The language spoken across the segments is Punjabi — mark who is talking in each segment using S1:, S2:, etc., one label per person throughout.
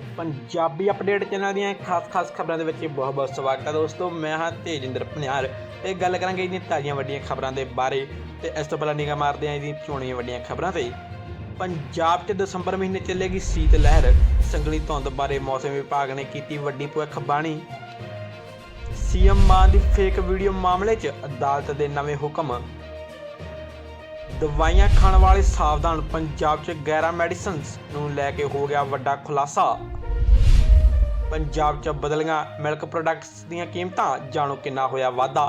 S1: ਪੰਜਾਬੀ ਅਪਡੇਟ ਚੈਨਲ ਦੀਆਂ ਖਾਸ-ਖਾਸ ਖਬਰਾਂ ਦੇ ਵਿੱਚ ਬਹੁਤ-ਬਹੁਤ ਸਵਾਗਤ ਹੈ ਦੋਸਤੋ, ਮੈਂ ਹਾਂ ਤੇਜਿੰਦਰ ਪਨਿਆਰ ਇਹ ਗੱਲ ਕਰਾਂਗੇ ਇਹਦੀਆਂ ਤਾਜ਼ੀਆਂ ਵੱਡੀਆਂ ਖਬਰਾਂ ਦੇ ਬਾਰੇ। ਤੇ ਇਸ ਤੋਂ ਪਹਿਲਾਂ ਨਿਗਾਹ ਮਾਰਦੇ ਹਾਂ ਇਹਦੀਆਂ ਚੋਣੀਆਂ ਵੱਡੀਆਂ ਖਬਰਾਂ ਤੇ। ਪੰਜਾਬ 'ਚ ਦਸੰਬਰ ਮਹੀਨੇ ਚੱਲੇਗੀ ਸੀਤ ਲਹਿਰ। ਸੰਗਲੀ ਧੁੰਦ ਬਾਰੇ ਮੌਸਮ ਵਿਭਾਗ ਨੇ ਕੀਤੀ ਵੱਡੀ ਭਵਿੱਖਬਾਣੀ। ਸੀਐਮ ਮਾਨ ਦੀ ਫੇਕ ਵੀਡੀਓ ਮਾਮਲੇ 'ਚ ਅਦਾਲਤ ਦੇ ਨਵੇਂ ਹੁਕਮ। ਦਵਾਈਆਂ ਖਾਣ ਵਾਲੇ ਸਾਵਧਾਨ ਪੰਜਾਬ 'ਚ ਗੈਰਾ ਮੈਡੀਸਨਸ ਨੂੰ ਲੈ ਕੇ ਹੋ ਗਿਆ ਵੱਡਾ ਖੁਲਾਸਾ। ਪੰਜਾਬ 'ਚ ਬਦਲੀਆਂ ਮਿਲਕ ਪ੍ਰੋਡਕਟਸ ਦੀਆਂ ਕੀਮਤਾਂ ਜਾਣੋ ਕਿੰਨਾ ਹੋਇਆ ਵਾਧਾ।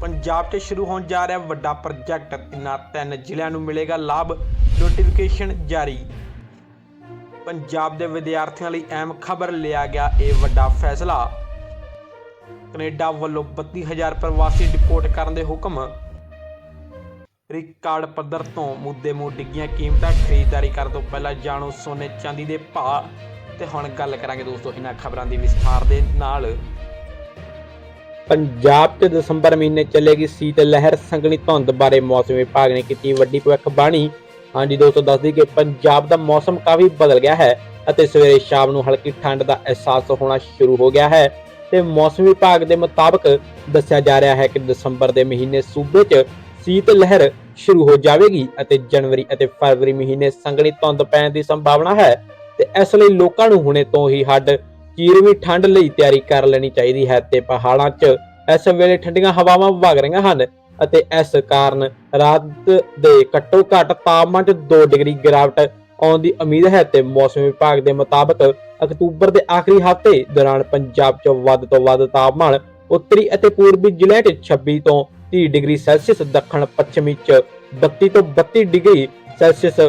S1: ਪੰਜਾਬ 'ਚ ਸ਼ੁਰੂ ਹੋਣ ਜਾ ਰਿਹਾ ਵੱਡਾ ਪ੍ਰੋਜੈਕਟ, ਇਨ੍ਹਾਂ ਤਿੰਨ ਜ਼ਿਲ੍ਹਿਆਂ ਨੂੰ ਮਿਲੇਗਾ ਲਾਭ ਨੋਟੀਫਿਕੇਸ਼ਨ ਜਾਰੀ। ਪੰਜਾਬ ਦੇ ਵਿਦਿਆਰਥੀਆਂ ਲਈ ਅਹਿਮ ਖਬਰ ਲਿਆ ਗਿਆ ਇਹ ਵੱਡਾ ਫੈਸਲਾ। ਕੈਨੇਡਾ ਵੱਲੋਂ 32000 ਪ੍ਰਵਾਸੀ ਡਿਪੋਰਟ ਕਰਨ ਦੇ ਹੁਕਮ ਰਿਕਾਰਡ ਪੱਧਰ ਤੋਂ ਮੁੱਦੇ ਮੂੰਹ ਡਿੱਗੀਆਂ, ਕੀਮਤਾਂ ਖਰੀਦਦਾਰੀ ਕਰਨ ਤੋਂ ਪਹਿਲਾਂ ਜਾਣੋ ਸੋਨੇ ਚਾਂਦੀ ਦੇ ਭਾਅ। ਤੇ ਹੁਣ ਗੱਲ ਕਰਾਂਗੇ ਦੋਸਤੋ ਇਹਨਾਂ ਖਬਰਾਂ ਦੀ ਵਿਸਥਾਰ ਦੇ ਨਾਲ। ਪੰਜਾਬ 'ਚ ਦਸੰਬਰ ਮਹੀਨੇ ਚੱਲੇਗੀ ਸੀਤ ਲਹਿਰ ਸੰਗਣੀ ਧੁੰਦ ਬਾਰੇ ਮੌਸਮ ਵਿਭਾਗ ਨੇ ਕੀਤੀ ਵੱਡੀ ਭਵਿੱਖਬਾਣੀ ਹਾਂਜੀ ਦੋਸਤੋ ਦੱਸਦੀ ਕਿ ਪੰਜਾਬ ਦਾ ਮੌਸਮ ਕਾਫੀ ਬਦਲ ਗਿਆ ਹੈ ਅਤੇ ਸਵੇਰੇ ਸ਼ਾਮ ਨੂੰ ਹਲਕੀ ਠੰਡ ਦਾ ਅਹਿਸਾਸ ਹੋਣਾ ਸ਼ੁਰੂ ਹੋ ਗਿਆ ਹੈ। ਤੇ ਮੌਸਮ ਵਿਭਾਗ ਦੇ ਮੁਤਾਬਕ ਦੱਸਿਆ ਜਾ ਰਿਹਾ ਹੈ ਕਿ ਦਸੰਬਰ ਦੇ ਮਹੀਨੇ ਸੂਬੇ 'ਚ ਸੀਤ ਲਹਿਰ ਸ਼ੁਰੂ ਹੋ ਜਾਵੇਗੀ ਅਤੇ ਜਨਵਰੀ ਅਤੇ ਫਰਵਰੀ ਮਹੀਨੇ ਸੰਘਣੀ ਧੁੰਦ ਪੈਣ ਦੀ ਸੰਭਾਵਨਾ ਹੈ ਤੇ ਇਸ ਲਈ ਲੋਕਾਂ ਨੂੰ ਹੁਣੇ ਤੋਂ ਹੀ ਹੱਡ ਚੀਰਵੀਂ ਠੰਡ ਲਈ ਤਿਆਰੀ ਕਰ ਲੈਣੀ ਚਾਹੀਦੀ ਹੈ ਤੇ ਪਹਾੜਾਂ 'ਚ ਇਸ ਵੇਲੇ ਠੰਡੀਆਂ ਹਵਾਵਾਂ ਵਗ ਰਹੀਆਂ ਹਨ ਅਤੇ ਇਸ ਕਾਰਨ ਰਾਤ ਦੇ ਘੱਟੋ ਘੱਟ ਤਾਪਮਾਨ 'ਚ 2 ਡਿਗਰੀ ਗਿਰਾਵਟ ਆਉਣ ਦੀ ਉਮੀਦ ਹੈ ਤੇ ਮੌਸਮ ਵਿਭਾਗ ਦੇ ਮੁਤਾਬਕ ਅਕਤੂਬਰ ਦੇ ਆਖਰੀ ਹਫ਼ਤੇ ਦੌਰਾਨ ਪੰਜਾਬ 'ਚ ਵੱਧ ਤੋਂ ਵੱਧ ਤਾਪਮਾਨ ਉੱਤਰੀ ਅਤੇ ਪੂਰਬੀ ਜ਼ਿਲ੍ਹਿਆਂ 'ਚ 26 ਤੋਂ 30 ਡਿਗਰੀ ਸੈਲਸੀਅਸ, ਦੱਖਣ ਪੱਛਮੀ 'ਚ 32 ਤੋਂ 32 ਡਿਗਰੀ ਸੈਲਸੀਅਸ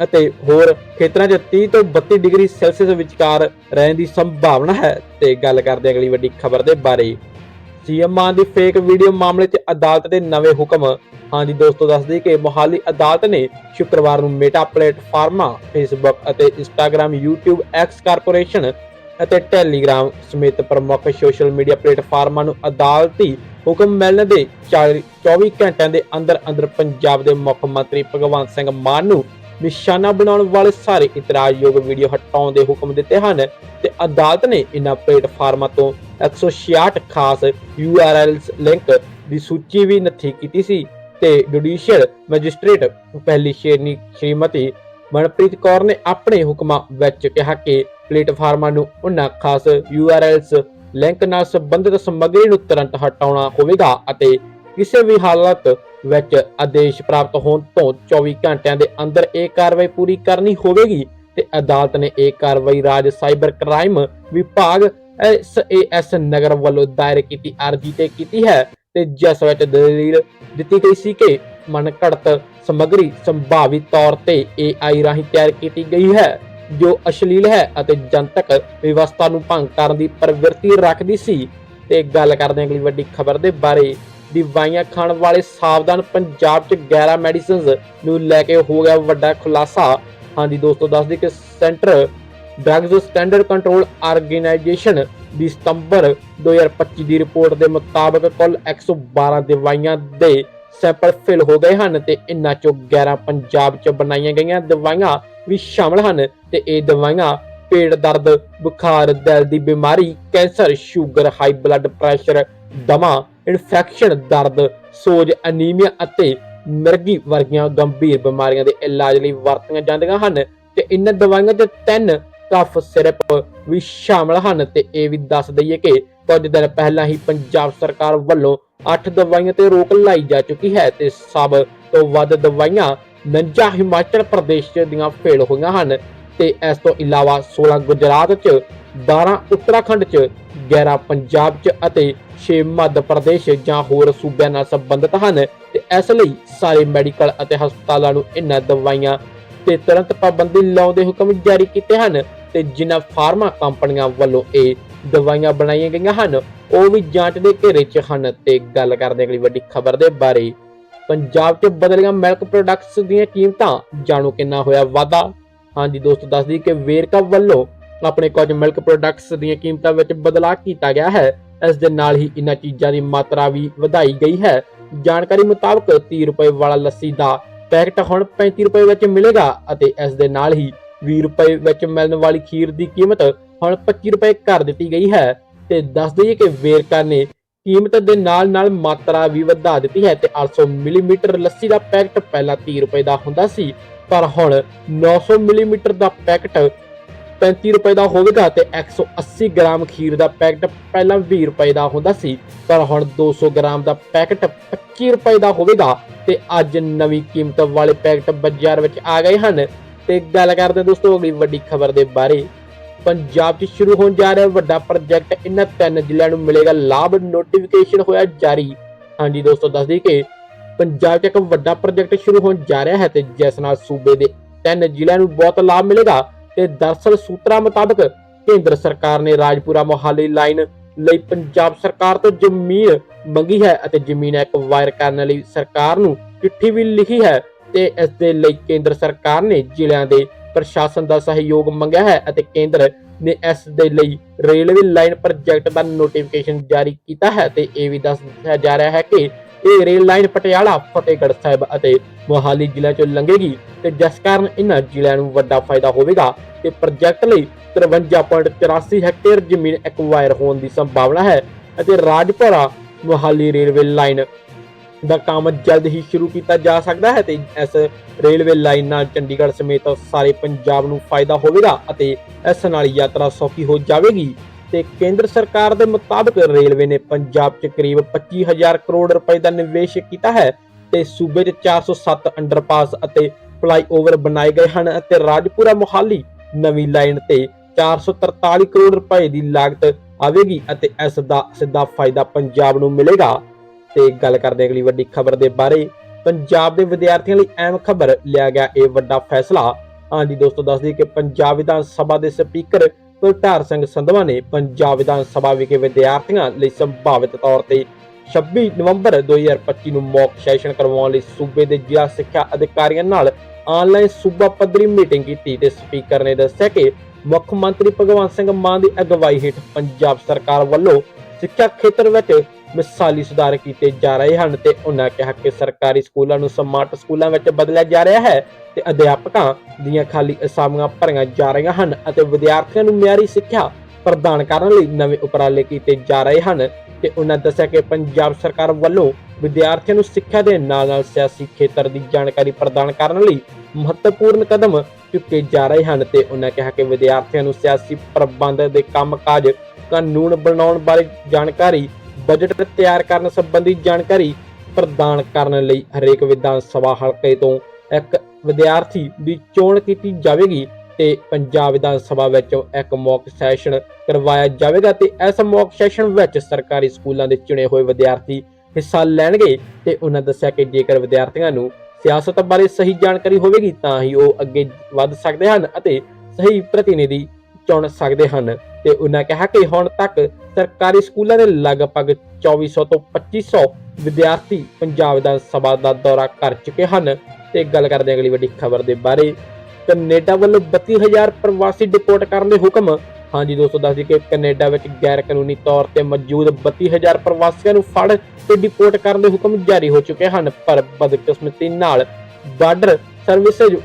S1: ਅਤੇ ਹੋਰ ਖੇਤਰਾਂ 'ਚ 30 ਤੋਂ 32 ਡਿਗਰੀ ਸੈਲਸੀਅਸ ਵਿਚਕਾਰ ਰਹਿਣ ਦੀ ਸੰਭਾਵਨਾ ਹੈ। ਤੇ ਗੱਲ ਕਰਦੇ ਅਗਲੀ ਵੱਡੀ ਖਬਰ ਦੇ ਬਾਰੇ। ਸੀਐਮ ਮਾਨ ਦੀ ਫੇਕ ਵੀਡੀਓ ਮਾਮਲੇ 'ਚ ਅਦਾਲਤ ਦੇ ਨਵੇਂ ਹੁਕਮ। ਹਾਂਜੀ ਦੋਸਤੋ, ਦੱਸ ਦਈਏ ਕਿ ਮੋਹਾਲੀ ਅਦਾਲਤ ਨੇ ਸ਼ੁੱਕਰਵਾਰ ਨੂੰ ਮੇਟਾ ਪਲੇਟਫਾਰਮਾਂ ਫੇਸਬੁੱਕ ਅਤੇ ਇੰਸਟਾਗ੍ਰam YouTube, X ਕਾਰਪੋਰੇਸ਼ਨ ਅਤੇ ਟੈਲੀਗ੍ਰਾਮ ਸਮੇਤ ਪ੍ਰਮੁੱਖ ਸੋਸ਼ਲ ਮੀਡੀਆ ਪਲੇਟਫਾਰਮਾਂ ਨੂੰ ਅਦਾਲਤੀ ਹੁਕਮ ਮਿਲਣ ਦੇ 24 ਘੰਟਿਆਂ ਦੇ ਅੰਦਰ ਅੰਦਰ ਪੰਜਾਬ ਦੇ ਮੁੱਖ ਮੰਤਰੀ ਭਗਵੰਤ ਸਿੰਘ ਮਾਨ ਨੂੰ ਨਿਸ਼ਾਨਾ ਬਣਾਉਣ ਵਾਲੇ ਸਾਰੇ ਇਤਰਾਜ਼ਯੋਗ ਵੀਡੀਓ ਹਟਾਉਣ ਦੇ ਹੁਕਮ ਦਿੱਤੇ ਹਨ ਤੇ ਅਦਾਲਤ ਨੇ ਇਨ੍ਹਾਂ ਪਲੇਟਫਾਰਮਾਂ ਤੋਂ 166 ਖਾਸ URLs ਲਿੰਕ ਦੀ ਸੂਚੀ ਵੀ ਨੱਥੀ ਕੀਤੀ ਸੀ ਤੇ ਜੁਡੀਸ਼ੀਅਲ ਮੈਜਿਸਟ੍ਰੇਟ ਪਹਿਲੀ ਸ਼ੇਰਨੀ ਸ਼੍ਰੀਮਤੀ ਮਨਪ੍ਰੀਤ ਕੌਰ ਨੇ ਆਪਣੇ ਹੁਕਮਾਂ ਵਿੱਚ ਕਿਹਾ ਕਿ ਪਲੇਟਫਾਰਮਾਂ ਨੂੰ ਉਹਨਾਂ ਖਾਸ URLs ਲਿੰਕ ਨਾਲ ਸੰਬੰਧਿਤ ਸਮੱਗਰੀ ਨੂੰ ਤੁਰੰਤ ਹਟਾਉਣਾ ਹੋਵੇਗਾ ਅਤੇ ਕਿਸੇ ਵੀ ਹਾਲਤ ਵਿੱਚ ਆਦੇਸ਼ ਪ੍ਰਾਪਤ ਹੋਣ ਤੋਂ 24 ਘੰਟਿਆਂ ਦੇ ਅੰਦਰ ਇਹ ਕਾਰਵਾਈ ਪੂਰੀ ਕਰਨੀ ਹੋਵੇਗੀ ਤੇ ਅਦਾਲਤ ਨੇ ਇਹ ਕਾਰਵਾਈ ਰਾਜ ਸਾਈਬਰ ਕ੍ਰਾਈਮ ਵਿਭਾਗ ਐਸਏਐਸ ਨਗਰ ਵੱਲੋਂ ਦਾਇਰ ਕੀਤੀ, ਅਰਜ਼ੀ ਤੇ ਕੀਤੀ ਹੈ ਤੇ ਜਿਸ ਵਿੱਚ ਦਲੀਲ ਦਿੱਤੀ ਗਈ ਸੀ ਕਿ ਮਨਕੜਤ ਸਮੱਗਰੀ ਸੰਭਾਵੀ ਤੌਰ ਤੇ AI ਰਾਹੀਂ ਤਿਆਰ ਕੀਤੀ ਗਈ ਹੈ। ਜੋ ਅਸ਼ਲੀਲ ਹੈ ਅਤੇ ਜਨਤਕ ਵਿਵਸਥਾ ਨੂੰ ਭੰਗ ਕਰਨ ਦੀ ਪ੍ਰਵਿਰਤੀ ਰੱਖਦੀ ਸੀ। ਤੇ ਗੱਲ ਕਰਦੇ ਹਾਂ ਅਗਲੀ ਵੱਡੀ ਖਬਰ ਦੇ ਬਾਰੇ। ਦਵਾਈਆਂ ਖਾਣ ਵਾਲੇ ਸਾਵਧਾਨ ਪੰਜਾਬ 'ਚ ਗੈਰਾ ਮੈਡੀਸਿਨਸ ਨੂੰ ਲੈ ਕੇ ਹੋ ਗਿਆ ਵੱਡਾ ਖੁਲਾਸਾ। ਹਾਂਜੀ ਦੋਸਤੋ, ਦੱਸ ਦਈਏ ਕਿ centre drugs standard control organisation ਦੀ ਸਤੰਬਰ 2025 ਦੀ ਰਿਪੋਰਟ ਦੇ ਮੁਤਾਬਕ ਕੁੱਲ 112 ਦਵਾਈਆਂ ਦੇ ਸੈਂਪਲ ਫਿਲ ਹੋ ਗਏ ਹਨ ਤੇ ਇਨ੍ਹਾਂ ਚੋਂ 11 ਪੰਜਾਬ 'ਚ ਬਣਾਈਆਂ ਗਈਆਂ ਦਵਾਈਆਂ ਵੀ ਸ਼ਾਮਲ ਹਨ ਤੇ ਇਹ ਦਵਾਈਆਂ ਪੇਟ ਦਰਦ, ਬੁਖਾਰ, ਦਿਲ ਦੀ ਬਿਮਾਰੀ, cancer, sugar high blood pressure ਦਮਾ ਇਨਫੈਕਸ਼ਨ ਦਰਦ, ਸੋਜ ਅਨੀਮੀਆ ਅਤੇ ਮਿਰਗੀ ਵਰਗੀਆਂ ਗੰਭੀਰ ਬਿਮਾਰੀਆਂ ਦੇ ਇਲਾਜ ਲਈ ਵਰਤੀਆਂ ਜਾਂਦੀਆਂ ਹਨ ਤੇ ਇਹਨਾਂ ਦਵਾਈਆਂ ਦੇ ਤਿੰਨ ਕਫ ਸਿਰਪ ਵੀ ਸ਼ਾਮਲ ਹਨ ਤੇ ਇਹ ਵੀ ਦੱਸ ਦਈਏ ਕਿ ਕੁਝ ਦਿਨ ਪਹਿਲਾਂ ਹੀ ਪੰਜਾਬ ਸਰਕਾਰ ਵੱਲੋਂ 8 ਦਵਾਈਆਂ ਤੇ ਰੋਕ ਲਾਈ ਜਾ ਚੁੱਕੀ ਹੈ ਤੇ ਸਭ ਤੋਂ ਵੱਧ ਦਵਾਈਆਂ ਨੰਜਾ ਹਿਮਾਚਲ ਪ੍ਰਦੇਸ਼ ਦੀਆਂ ਫੇਲ ਹੋਈਆਂ ਹਨ ਤੇ ਇਸ ਤੋਂ ਇਲਾਵਾ 16 ਗੁਜਰਾਤ 'ਚ 12 ਉੱਤਰਾਖੰਡ 'ਚ 11 ਪੰਜਾਬ 'ਚ ਅਤੇ 6 ਮੱਧ ਪ੍ਰਦੇਸ਼ ਜਾਂ ਹੋਰ ਸੂਬਿਆਂ ਨਾਲ ਸੰਬੰਧਿਤ ਹਨ ਤੇ ਇਸ ਲਈ ਸਾਰੇ ਮੈਡੀਕਲ ਅਤੇ ਹਸਪਤਾਲਾਂ ਨੂੰ ਇਹਨਾਂ ਦਵਾਈਆਂ ਤੇ ਤੁਰੰਤ ਪਾਬੰਦੀ ਲਾਉਣ ਦੇ ਹੁਕਮ ਜਾਰੀ ਕੀਤੇ ਹਨ ਤੇ ਜਿਨ੍ਹਾਂ ਫਾਰਮਾ ਕੰਪਨੀਆਂ ਵੱਲੋਂ ਇਹ ਦਵਾਈਆਂ ਬਣਾਈਆਂ ਗਈਆਂ ਹਨ। ਉਹ ਵੀ ਜਾਂਚ ਦੇ ਘੇਰੇ 'ਚ ਹਨ ਤੇ ਗੱਲ ਕਰਦੇ ਅਗਲੀ ਵੱਡੀ ਖਬਰ ਦੇ ਬਾਰੇ। ਪੰਜਾਬ 'ਚ ਬਦਲੀਆਂ ਮਿਲਕ ਪ੍ਰੋਡਕਟਸ ਦੀਆਂ ਕੀਮਤਾਂ, ਜਾਣੋ ਕਿੰਨਾ ਹੋਇਆ ਵਾਧਾ। ਹਾਂਜੀ ਦੋਸਤੋ, ਦੱਸ ਦਈਏ ਕਿ ਵੇਰਕਾ ਵੱਲੋਂ ਆਪਣੇ ਕੁਝ ਮਿਲਕ ਪ੍ਰੋਡਕਟਸ ਦੀਆਂ ਕੀਮਤਾਂ ਵਿੱਚ ਬਦਲਾਅ ਕੀਤਾ ਗਿਆ ਹੈ। ਇਸ ਦੇ ਨਾਲ ਹੀ ਇਹਨਾਂ ਚੀਜ਼ਾਂ ਦੀ ਮਾਤਰਾ ਵੀ ਵਧਾਈ ਗਈ ਹੈ। ਜਾਣਕਾਰੀ ਮੁਤਾਬਕ 30 ਰੁਪਏ ਵਾਲਾ ਲੱਸੀ ਦਾ ਪੈਕਟ ਹੁਣ 35 ਰੁਪਏ ਵਿੱਚ ਮਿਲੇਗਾ ਅਤੇ ਇਸ ਦੇ ਨਾਲ ਹੀ 20 ਰੁਪਏ ਵਿੱਚ ਮਿਲਣ ਵਾਲੀ ਖੀਰ ਦੀ ਕੀਮਤ ਹੁਣ 25 ਰੁਪਏ ਕਰ ਦਿੱਤੀ ਗਈ ਹੈ ਤੇ ਦੱਸ ਦਈਏ ਕਿ ਵੇਰਕਾ ਨੇ ਕੀਮਤ ਦੇ ਨਾਲ ਨਾਲ ਮਾਤਰਾ ਵੀ ਵਧਾ ਦਿੱਤੀ ਹੈ ਤੇ 800 ਮਿਲੀਮੀਟਰ ਲੱਸੀ ਦਾ ਪੈਕਟ ਪਹਿਲਾਂ 30 ਰੁਪਏ ਦਾ ਹੁੰਦਾ ਸੀ, ਪਰ ਹੁਣ 900 ਮਿਲੀਮੀਟਰ ਦਾ ਪੈਕਟ 35 ਰੁਪਏ ਦਾ ਹੋਵੇਗਾ ਤੇ 180 ਗ੍ਰਾਮ ਖੀਰ ਦਾ ਪੈਕਟ ਪਹਿਲਾਂ 20 ਰੁਪਏ ਦਾ ਹੁੰਦਾ ਸੀ, ਪਰ ਹੁਣ 200 ਗ੍ਰਾਮ ਦਾ ਪੈਕਟ 25 ਰੁਪਏ ਦਾ ਹੋਵੇਗਾ ਤੇ ਅੱਜ ਨਵੀਂ ਕੀਮਤ ਵਾਲੇ ਪੈਕਟ ਬਾਜ਼ਾਰ ਵਿੱਚ ਆ ਗਏ ਹਨ। ਤੇ ਗੱਲ ਕਰਦੇ ਦੋਸਤੋ ਅਗਲੀ ਵੱਡੀ ਖਬਰ ਦੇ ਬਾਰੇ। ਪੰਜਾਬ 'ਚ ਸ਼ੁਰੂ ਹੋਣ ਜਾ ਰਿਹਾ ਵੱਡਾ ਪ੍ਰੋਜੈਕਟ ਇਹਨਾਂ ਤਿੰਨ ਜ਼ਿਲ੍ਹਿਆਂ ਨੂੰ ਮਿਲੇਗਾ ਲਾਭ ਨੋਟੀਫਿਕੇਸ਼ਨ ਹੋਇਆ ਜਾਰੀ। ਹਾਂਜੀ ਦੋਸਤੋ, ਦੱਸ ਦਈਏ ਕਿ ਪੰਜਾਬ 'ਚ ਇੱਕ ਵੱਡਾ ਪ੍ਰੋਜੈਕਟ ਸ਼ੁਰੂ ਹੋਣ ਜਾ ਰਿਹਾ ਹੈ ਤੇ ਜਿਸ ਨਾਲ ਸੂਬੇ ਦੇ ਤਿੰਨ ਜ਼ਿਲ੍ਹਿਆਂ ਨੂੰ ਬਹੁਤ ਲਾਭ ਮਿਲੇਗਾ ਤੇ ਦਰਸਲ ਸੂਤਰਾਂ ਮੁਤਾਬਕ ਕੇਂਦਰ ਸਰਕਾਰ ਨੇ ਰਾਜਪੁਰਾ ਮੋਹਾਲੀ ਲਾਈਨ ਲਈ ਪੰਜਾਬ ਸਰਕਾਰ ਤੋਂ ਜ਼ਮੀਨ ਮੰਗੀ ਹੈ ਅਤੇ ਜ਼ਮੀਨ ਐਕਵਾਇਰ ਕਰਨ ਲਈ ਸਰਕਾਰ ਨੂੰ ਚਿੱਠੀ ਵੀ ਲਿਖੀ ਹੈ ਤੇ ਇਸ ਦੇ ਲਈ ਕੇਂਦਰ ਸਰਕਾਰ ਨੇ ਜ਼ਿਲ੍ਹਿਆਂ ਦੇ ਪ੍ਰਸ਼ਾਸਨ ਦਾ ਸਹਿਯੋਗ ਮੰਗਿਆ ਹੈ ਅਤੇ ਕੇਂਦਰ ਨੇ ਇਸ ਦੇ ਲਈ ਰੇਲਵੇ ਲਾਈਨ ਪ੍ਰੋਜੈਕਟ ਦਾ ਨੋਟੀਫਿਕੇਸ਼ਨ ਜਾਰੀ ਕੀਤਾ ਹੈ ਤੇ ਇਹ ਵੀ ਦੱਸਿਆ ਜਾ ਰਿਹਾ ਹੈ ਕਿ ਇਹ ਰੇਲ ਲਾਈਨ ਪਟਿਆਲਾ, ਫਤਿਹਗੜ੍ਹ ਸਾਹਿਬ ਅਤੇ ਮੋਹਾਲੀ ਜ਼ਿਲ੍ਹਿਆਂ ਚੋਂ ਲੰਘੇਗੀ ਤੇ ਜਿਸ ਕਾਰਨ ਇਹਨਾਂ ਜ਼ਿਲ੍ਹਿਆਂ ਨੂੰ ਵੱਡਾ ਫਾਇਦਾ ਹੋਵੇਗਾ ਤੇ ਪ੍ਰੋਜੈਕਟ ਲਈ 53.84 ਹੈਕਟੇਅਰ ਜ਼ਮੀਨ ਐਕਵਾਇਰ ਹੋਣ ਦੀ ਸੰਭਾਵਨਾ ਹੈ ਅਤੇ ਰਾਜਪੁਰਾ, ਮੋਹਾਲੀ ਰੇਲਵੇ ਲਾਈਨ ਦਾ ਕੰਮ ਜਲਦ ਹੀ ਸ਼ੁਰੂ ਕੀਤਾ ਜਾ ਸਕਦਾ ਹੈ ਤੇ ਇਸ ਰੇਲਵੇ ਲਾਈਨ ਨਾਲ ਚੰਡੀਗੜ੍ਹ ਸਮੇਤ ਸਾਰੇ ਪੰਜਾਬ ਨੂੰ ਫਾਇਦਾ ਹੋਵੇਗਾ ਅਤੇ ਇਸ ਨਾਲ ਯਾਤਰਾ ਸੌਖੀ ਹੋ ਜਾਵੇਗੀ। ਤੇ ਕੇਂਦਰ ਸਰਕਾਰ ਦੇ ਮੁਤਾਬਕ ਰੇਲਵੇ ਨੇ ਪੰਜਾਬ 'ਚ ਕਰੀਬ 25000 ਕਰੋੜ ਰੁਪਏ ਦਾ ਨਿਵੇਸ਼ ਕੀਤਾ ਹੈ ਤੇ ਸੂਬੇ 'ਚ 407 ਅੰਡਰਪਾਸ ਅਤੇ ਫਲਾਈਓਵਰ ਬਣਾਏ ਗਏ ਹਨ ਅਤੇ ਰਾਜਪੁਰਾ ਮੋਹਾਲੀ ਨਵੀਂ ਲਾਈਨ ਤੇ 443 ਕਰੋੜ ਰੁਪਏ ਦੀ ਲਾਗਤ ਆਵੇਗੀ ਅਤੇ ਇਸ ਦਾ ਸਿੱਧਾ ਫਾਇਦਾ ਪੰਜਾਬ ਨੂੰ ਮਿਲੇਗਾ। ਤੇ ਗੱਲ ਕਰਦੇ ਅਗਲੀ ਵੱਡੀ ਖਬਰ ਦੇ ਬਾਰੇ। ਪੰਜਾਬ ਦੇ ਵਿਦਿਆਰਥੀਆਂ ਲਈ ਅਹਿਮ ਖਬਰ ਲਿਆ ਗਿਆ ਇਹ ਵੱਡਾ ਫੈਸਲਾ। ਹਾਂਜੀ ਦੋਸਤੋ, ਦੱਸ ਕਿ ਪੰਜਾਬ ਵਿਧਾਨ ਸਭਾ ਦੇ ਸਪੀਕਰ ਕੁਲਤਾਰ ਸਿੰਘ ਸੰਧਵਾ ਨੇ ਪੰਜਾਬ ਵਿਧਾਨ ਸਭਾ ਵਿਖੇ ਵਿਦਿਆਰਥੀਆਂ ਲਈ ਸੰਭਾਵਿਤ ਤੌਰ ਤੇ 26 ਨਵੰਬਰ 2025 ਨੂੰ ਮੌਕ ਸੈਸ਼ਨ ਕਰਵਾਉਣ ਲਈ ਸੂਬੇ ਦੇ ਜ਼ਿਲ੍ਹਾ ਸਿੱਖਿਆ ਅਧਿਕਾਰੀਆਂ ਨਾਲ ਆਨਲਾਈਨ ਸੂਬਾ ਪੱਧਰੀ ਮੀਟਿੰਗ ਕੀਤੀ ਤੇ ਸਪੀਕਰ ਨੇ ਦੱਸਿਆ ਕਿ ਮੁੱਖ ਮੰਤਰੀ ਭਗਵੰਤ ਸਿੰਘ ਮਾਨ ਦੀ ਅਗਵਾਈ ਹੇਠ ਪੰਜਾਬ ਸਰਕਾਰ ਵੱਲੋਂ ਸਿੱਖਿਆ ਖੇਤਰ ਵਿੱਚ ਮਿਸਾਲੀ ਸੁਧਾਰ ਕੀਤੇ ਜਾ ਰਹੇ ਹਨ ਤੇ ਉਹਨਾਂ ਕਿਹਾ ਕਿ ਸਰਕਾਰੀ ਸਕੂਲਾਂ ਨੂੰ ਸਮਾਰਟ ਸਕੂਲਾਂ ਵਿੱਚ ਬਦਲਿਆ ਜਾ ਰਿਹਾ ਹੈ ਤੇ ਅਧਿਆਪਕਾਂ ਦੀਆਂ ਖਾਲੀ ਅਸਾਮੀਆਂ ਭਰੀਆਂ ਜਾ ਰਹੀਆਂ ਹਨ ਅਤੇ ਵਿਦਿਆਰਥੀਆਂ ਨੂੰ ਮਿਆਰੀ ਸਿੱਖਿਆ ਪ੍ਰਦਾਨ ਕਰਨ ਲਈ ਨਵੇਂ ਉਪਰਾਲੇ ਕੀਤੇ ਜਾ ਰਹੇ ਹਨ ਤੇ ਉਹਨਾਂ ਦੱਸਿਆ ਕਿ ਪੰਜਾਬ ਸਰਕਾਰ ਵੱਲੋਂ ਵਿਦਿਆਰਥੀਆਂ ਨੂੰ ਸਿੱਖਿਆ ਦੇ ਨਾਲ-ਨਾਲ ਸਿਆਸੀ ਖੇਤਰ ਦੀ ਜਾਣਕਾਰੀ ਪ੍ਰਦਾਨ ਕਰਨ ਲਈ ਮਹੱਤਵਪੂਰਨ ਕਦਮ ਚੁੱਕੇ ਜਾ ਰਹੇ ਹਨ ਤੇ ਉਹਨਾਂ ਕਿਹਾ ਕਿ ਵਿਦਿਆਰਥੀਆਂ ਨੂੰ ਸਿਆਸੀ ਪ੍ਰਬੰਧ ਦੇ ਕੰਮਕਾਜ ਕਾਨੂੰਨ ਬਣਾਉਣ ਬਾਰੇ ਜਾਣਕਾਰੀ ਬਜਟ ਤਿਆਰ ਕਰਨ ਸੰਬੰਧੀ ਜਾਣਕਾਰੀ ਪ੍ਰਦਾਨ ਕਰਨ ਲਈ ਹਰੇਕ ਵਿਧਾਨ ਸਭਾ ਹਲਕੇ ਤੋਂ ਇੱਕ ਵਿਦਿਆਰਥੀ ਦੀ ਚੋਣ ਕੀਤੀ ਜਾਵੇਗੀ ਤੇ ਪੰਜਾਬ ਵਿਧਾਨ ਸਭਾ ਵਿੱਚ ਇੱਕ ਮੌਕ ਸੈਸ਼ਨ ਕਰਵਾਇਆ ਜਾਵੇਗਾ ਤੇ ਇਸ ਮੌਕ ਸੈਸ਼ਨ ਵਿੱਚ ਸਰਕਾਰੀ ਸਕੂਲਾਂ ਦੇ ਚੁਣੇ ਹੋਏ ਵਿਦਿਆਰਥੀ ਹਿੱਸਾ ਲੈਣਗੇ ਤੇ ਉਹਨਾਂ ਦੱਸਿਆ ਕਿ ਜੇਕਰ ਵਿਦਿਆਰਥੀਆਂ ਨੂੰ ਸਿਆਸਤ ਬਾਰੇ ਸਹੀ ਜਾਣਕਾਰੀ ਹੋਵੇਗੀ ਤਾਂ ਹੀ ਉਹ ਅੱਗੇ ਵੱਧ ਸਕਦੇ ਹਨ ਅਤੇ ਸਹੀ ਪ੍ਰਤੀਨਿਧੀ ਚੁਣ ਸਕਦੇ ਹਨ। ਤੇ ਉਹਨਾਂ ਕਿਹਾ ਕਿ ਹੁਣ ਤੱਕ ਸਰਕਾਰੀ ਸਕੂਲਾਂ ਦੇ ਲਗਭਗ 2400 ਤੋਂ 2500 ਵਿਦਿਆਰਥੀ ਪੰਜਾਬ ਵਿਧਾਨ ਸਭਾ ਦਾ ਦੌਰਾ ਕਰ ਚੁੱਕੇ ਹਨ। ਤੇ ਗੱਲ ਕਰਦੇ ਹਾਂ ਅਗਲੀ ਵੱਡੀ ਖਬਰ ਦੇ ਬਾਰੇ। ਕੈਨੇਡਾ ਵੱਲੋਂ 32000 ਪ੍ਰਵਾਸੀ ਡਿਪੋਰਟ ਕਰਨ ਦੇ ਹੁਕਮ। ਹਾਂਜੀ ਦੋਸਤੋ, ਦੱਸ ਦਈਏ ਕਿ ਕੈਨੇਡਾ ਵਿੱਚ ਗੈਰ ਕਾਨੂੰਨੀ ਤੌਰ ਤੇ ਮੌਜੂਦ 32000 ਪ੍ਰਵਾਸੀਆਂ ਨੂੰ ਫੜ ਤੇ ਡਿਪੋਰਟ ਕਰਨ ਦੇ ਹੁਕਮ ਜਾਰੀ ਹੋ ਚੁੱਕੇ ਹਨ। ਪਰ ਬਦਕਿਸਮਤੀ ਨਾਲ ਬਾਰਡਰ ਸਰਵਿਸਿਜ਼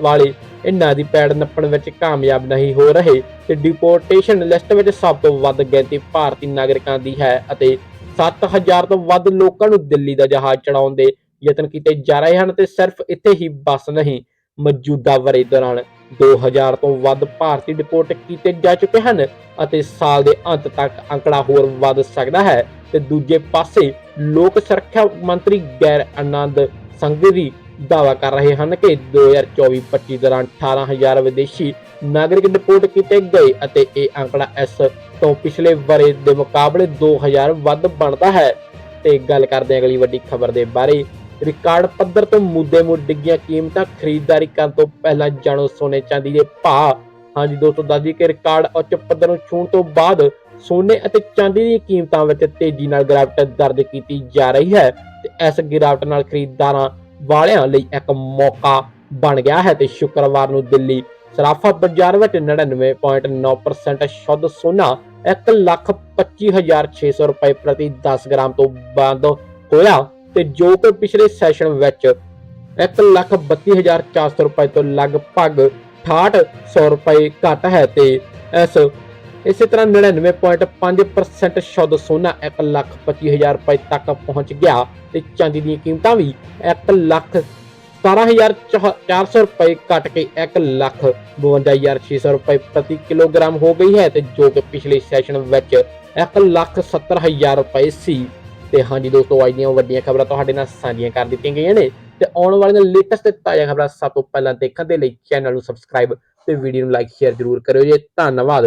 S1: ਵਾਲੇ ਇਹਨਾਂ ਦੀ ਪੈੜ ਨੱਪਣ ਵਿੱਚ ਕਾਮਯਾਬ ਨਹੀਂ ਹੋ ਰਹੇ ਤੇ ਡਿਪੋਰਟੇਸ਼ਨ ਲਿਸਟ ਵਿੱਚ ਸਭ ਤੋਂ ਵੱਧ ਗਿਣਤੀ ਭਾਰਤੀ ਨਾਗਰਿਕਾਂ ਦੀ ਹੈ ਅਤੇ 7000 ਤੋਂ ਵੱਧ ਲੋਕਾਂ ਨੂੰ ਦਿੱਲੀ ਦਾ ਜਹਾਜ਼ ਚੜਾਉਣ ਦੇ ਯਤਨ ਕੀਤੇ ਜਾ ਰਹੇ ਹਨ ਤੇ ਸਿਰਫ ਇੱਥੇ ਹੀ ਬਸ ਨਹੀਂ, ਮੌਜੂਦਾ ਵਰੇ ਦੌਰਾਨ 2000 ਤੋਂ ਵੱਧ ਭਾਰਤੀ ਡਿਪੋਰਟ ਕੀਤੇ ਜਾ ਚੁੱਕੇ ਹਨ ਅਤੇ ਸਾਲ ਦੇ ਅੰਤ ਤੱਕ ਅੰਕੜਾ ਹੋਰ ਵੱਧ ਸਕਦਾ ਹੈ ਤੇ ਦੂਜੇ ਪਾਸੇ ਲੋਕ ਸੁਰੱਖਿਆ ਮੰਤਰੀ ਗੈਰ ਆਨੰਦ ਸੰਘਵੀ ਦਾਵਾ ਕਰ ਰਹੇ ਹਨ ਕਿ 2024-25 ਦੌਰਾਨ 18000 ਵਿਦੇਸ਼ੀ ਨਾਗਰਿਕ ਡਿਪੋਰਟ ਕੀਤੇ ਗਏ ਅਤੇ ਇਹ ਅੰਕੜਾ ਇਸ ਤੋਂ ਪਿਛਲੇ ਵਰੇ ਦੇ ਮੁਕਾਬਲੇ 2000 ਵੱਧ ਬਣਦਾ ਹੈ। ਤੇ ਗੱਲ ਕਰਦੇ ਹਾਂ ਅਗਲੀ ਵੱਡੀ ਖਬਰ ਦੇ ਬਾਰੇ। ਰਿਕਾਰਡ ਪੱਧਰ ਤੋਂ ਮੁੱਦੇ ਮੁੱਦ ਡਿੱਗੀਆਂ ਕੀਮਤਾਂ ਖਰੀਦਦਾਰੀ ਕਰਨ ਤੋਂ ਪਹਿਲਾਂ ਜਾਣੋ ਸੋਨੇ ਚਾਂਦੀ ਦੇ ਭਾਅ। ਹਾਂਜੀ ਦੋਸਤੋ ਦੱਸਦੀ ਕਿ ਰਿਕਾਰਡ ਉੱਚ ਪੱਧਰ ਨੂੰ ਛੂਹਣ ਤੋਂ ਬਾਅਦ ਸੋਨੇ ਅਤੇ ਚਾਂਦੀ ਦੀਆਂ ਕੀਮਤਾਂ ਵਿੱਚ ਤੇਜ਼ੀ ਨਾਲ ਗਿਰਾਵਟ ਦਰਜ ਕੀਤੀ ਜਾ ਰਹੀ ਹੈ ਤੇ ਇਸ ਗਿਰਾਵਟ ਨਾਲ ਖਰੀਦਦਾਰਾਂ ਵਾਲਿਆਂ ਲਈ ਇੱਕ ਮੌਕਾ ਬਣ ਗਿਆ ਹੈ ਤੇ ਸ਼ੁੱਕਰਵਾਰ ਨੂੰ ਦਿੱਲੀ ਸਰਾਫਾ ਬਾਜ਼ਾਰ ਵਿੱਚ 99.9% ਸ਼ੁੱਧ ਸੋਨਾ 125600 ਰੁਪਏ ਪ੍ਰਤੀ 10 ਗ੍ਰਾਮ ਤੋਂ ਬੰਦ ਹੋਇਆ ਤੇ ਜੋ ਕਿ ਪਿਛਲੇ ਸੈਸ਼ਨ ਵਿੱਚ 132400 ਰੁਪਏ ਤੋਂ ਲਗਭਗ 6800 ਰੁਪਏ ਘੱਟ ਹੈ ਤੇ ਇਸ ਇਸੇ ਤਰ੍ਹਾਂ 99.5% ਸ਼ੁੱਧ ਸੋਨਾ 125000 ਰੁਪਏ ਤੱਕ ਪਹੁੰਚ ਗਿਆ ਤੇ ਚਾਂਦੀ ਦੀਆਂ ਕੀਮਤਾਂ ਵੀ 1 ਲੱਖ 17400 ਰੁਪਏ ਘਟ ਕੇ 1 ਲੱਖ 52600 ਰੁਪਏ ਪ੍ਰਤੀ ਕਿਲੋਗ੍ਰਾਮ ਹੋ ਗਈ ਹੈ ਤੇ ਜੋ ਕਿ ਪਿਛਲੇ ਸੈਸ਼ਨ ਵਿੱਚ 1 ਲੱਖ 70000 ਰੁਪਏ ਸੀ। ਤੇ ਹਾਂਜੀ ਦੋਸਤੋ, ਅੱਜ ਦੀਆਂ ਵੱਡੀਆਂ ਖਬਰਾਂ ਤੁਹਾਡੇ ਨਾਲ ਸਾਂਝੀਆਂ ਕਰ ਦਿੱਤੀਆਂ ਗਈਆਂ ਨੇ ਤੇ ਆਉਣ ਵਾਲੀਆਂ ਲੇਟੈਸਟ ਤੇ ਤਾਜ਼ਾ ਖਬਰਾਂ ਸਭ ਤੋਂ ਪਹਿਲਾਂ ਦੇਖਣ ਦੇ ਲਈ ਚੈਨਲ ਨੂੰ ਸਬਸਕ੍ਰਾਈਬ ਤੇ ਵੀਡੀਓ ਨੂੰ ਲਾਈਕ, ਸ਼ੇਅਰ ਜ਼ਰੂਰ ਕਰਿਓ ਜੀ। ਧੰਨਵਾਦ।